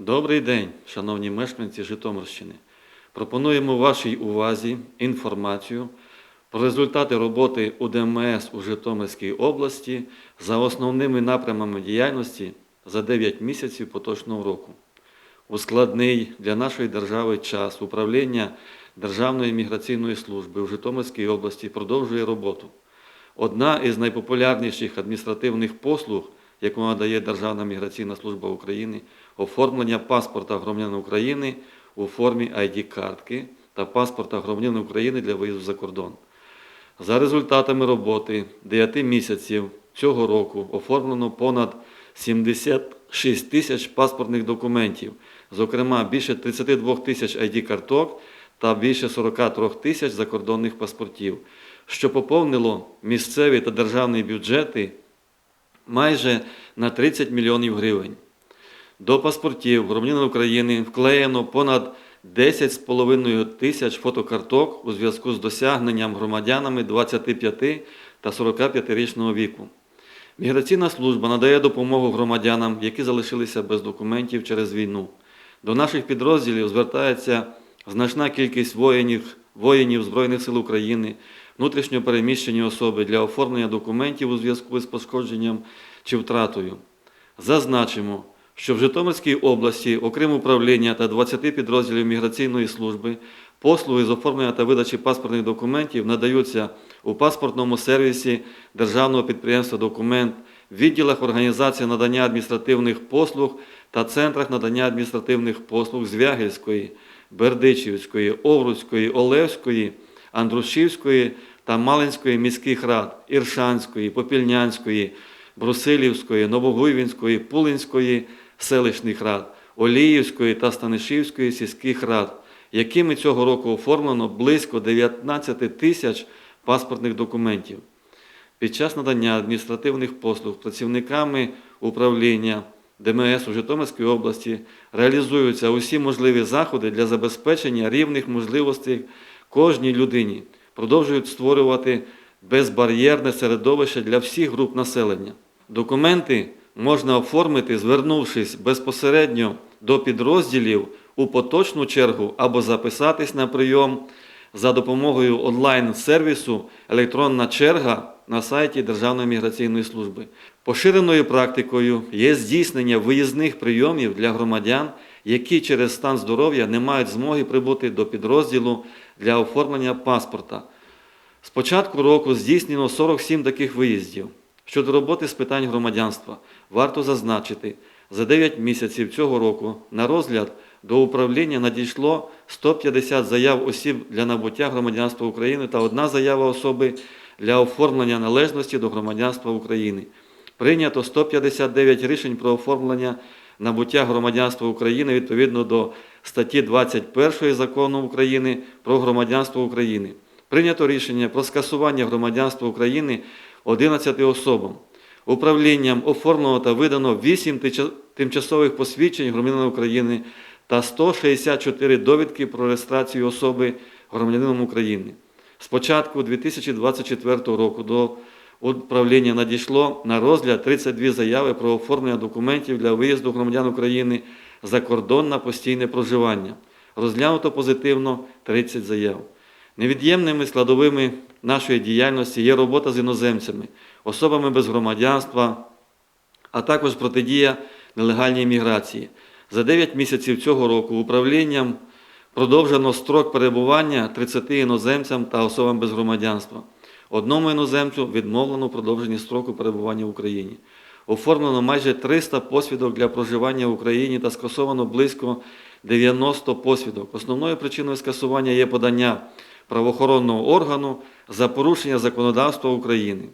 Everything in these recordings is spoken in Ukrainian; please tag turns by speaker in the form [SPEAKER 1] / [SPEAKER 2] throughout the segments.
[SPEAKER 1] Добрий день, шановні мешканці Житомирщини. Пропонуємо вашій увазі інформацію про результати роботи УДМС у Житомирській області за основними напрямами діяльності за 9 місяців поточного року. У складний для нашої держави час управління Державної міграційної служби у Житомирській області продовжує роботу. Одна із найпопулярніших адміністративних послуг, яку надає Державна міграційна служба України, оформлення паспорта громадянина України у формі ID-картки та паспорта громадянина України для виїзду за кордон. За результатами роботи 9 місяців цього року оформлено понад 76 тисяч паспортних документів, зокрема більше 32 тисяч ID-карток та більше 43 тисяч закордонних паспортів, що поповнило місцеві та державні бюджети майже на 30 мільйонів гривень. До паспортів громадянина України вклеєно понад 10,5 тисяч фотокарток у зв'язку з досягненням громадянами 25 та 45-річного віку. Міграційна служба надає допомогу громадянам, які залишилися без документів через війну. До наших підрозділів звертається значна кількість воїнів, воїнів Збройних сил України, внутрішньо переміщені особи для оформлення документів у зв'язку з пошкодженням чи втратою. Зазначимо, що в Житомирській області, окрім управління та 20 підрозділів міграційної служби, послуги з оформлення та видачі паспортних документів надаються у паспортному сервісі Державного підприємства Документ, відділах організації надання адміністративних послуг та центрах надання адміністративних послуг Звягельської, Бердичівської, Овруцької, Олевської, Андрушівської та Малинської міських рад, Іршанської, Попільнянської, Брусилівської, Новогуйвінської, Пулинської селищних рад, Оліївської та Станишівської сільських рад, якими цього року оформлено близько 19 тисяч паспортних документів. Під час надання адміністративних послуг працівниками управління ДМС у Житомирській області реалізуються усі можливі заходи для забезпечення рівних можливостей кожній людині, продовжують створювати безбар'єрне середовище для всіх груп населення. Документи можна оформити, звернувшись безпосередньо до підрозділів у поточну чергу або записатись на прийом за допомогою онлайн-сервісу Електронна черга на сайті Державної міграційної служби. Поширеною практикою є здійснення виїзних прийомів для громадян, які через стан здоров'я не мають змоги прибути до підрозділу для оформлення паспорта. З початку року здійснено 47 таких виїздів. Щодо роботи з питань громадянства, варто зазначити, за 9 місяців цього року на розгляд до управління надійшло 150 заяв осіб для набуття громадянства України та одна заява особи для оформлення належності до громадянства України. Прийнято 159 рішень про оформлення набуття громадянства України відповідно до статті 21 Закону України про громадянство України. Прийнято рішення про скасування громадянства України 11 особам. Управлінням оформлено та видано 8 тимчасових посвідчень громадянина України та 164 довідки про реєстрацію особи громадянином України. З початку 2024 року до управління надійшло на розгляд 32 заяви про оформлення документів для виїзду громадян України за кордон на постійне проживання. Розглянуто позитивно 30 заяв. Невід'ємними складовими нашої діяльності є робота з іноземцями, особами без громадянства, а також протидія нелегальній міграції. За 9 місяців цього року управлінням продовжено строк перебування 30 іноземцям та особам без громадянства. Одному іноземцю відмовлено у продовженні строку перебування в Україні. Оформлено майже 300 посвідок для проживання в Україні та скасовано близько 90 посвідок. Основною причиною скасування є подання правоохоронного органу за порушення законодавства України.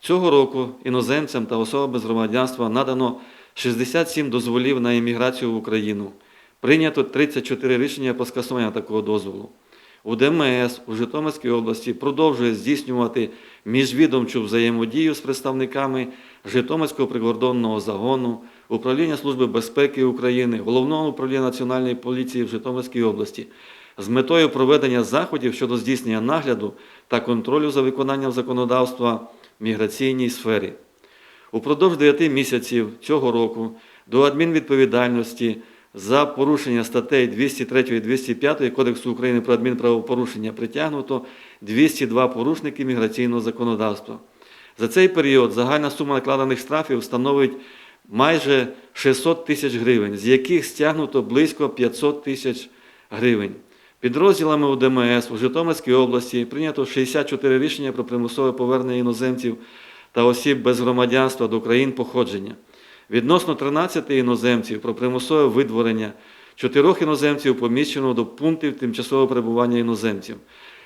[SPEAKER 1] Цього року іноземцям та особам без громадянства надано 67 дозволів на імміграцію в Україну. Прийнято 34 рішення про скасування такого дозволу. У ДМС у Житомирській області продовжує здійснювати міжвідомчу взаємодію з представниками Житомирського прикордонного загону, Управління Служби безпеки України, Головного управління Національної поліції в Житомирській області з метою проведення заходів щодо здійснення нагляду та контролю за виконанням законодавства в міграційній сфері. Упродовж 9 місяців цього року до адмінвідповідальності за порушення статей 203 і 205 Кодексу України про адмінправопорушення притягнуто 202 порушники міграційного законодавства. За цей період загальна сума накладених штрафів становить майже 600 тисяч гривень, з яких стягнуто близько 500 тисяч гривень. Підрозділами УДМС у Житомирській області прийнято 64 рішення про примусове повернення іноземців та осіб без громадянства до країн походження. Відносно 13 іноземців про примусове видворення, 4 іноземців поміщено до пунктів тимчасового перебування іноземців.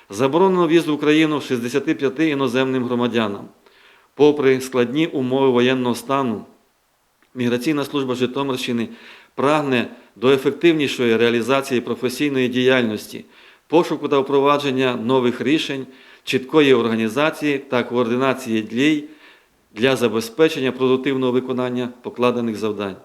[SPEAKER 1] Заборонено в'їзд в Україну 65 іноземним громадянам. Попри складні умови воєнного стану, Міграційна служба Житомирщини прагне до ефективнішої реалізації професійної діяльності, пошуку та впровадження нових рішень, чіткої організації та координації дій для забезпечення продуктивного виконання покладених завдань.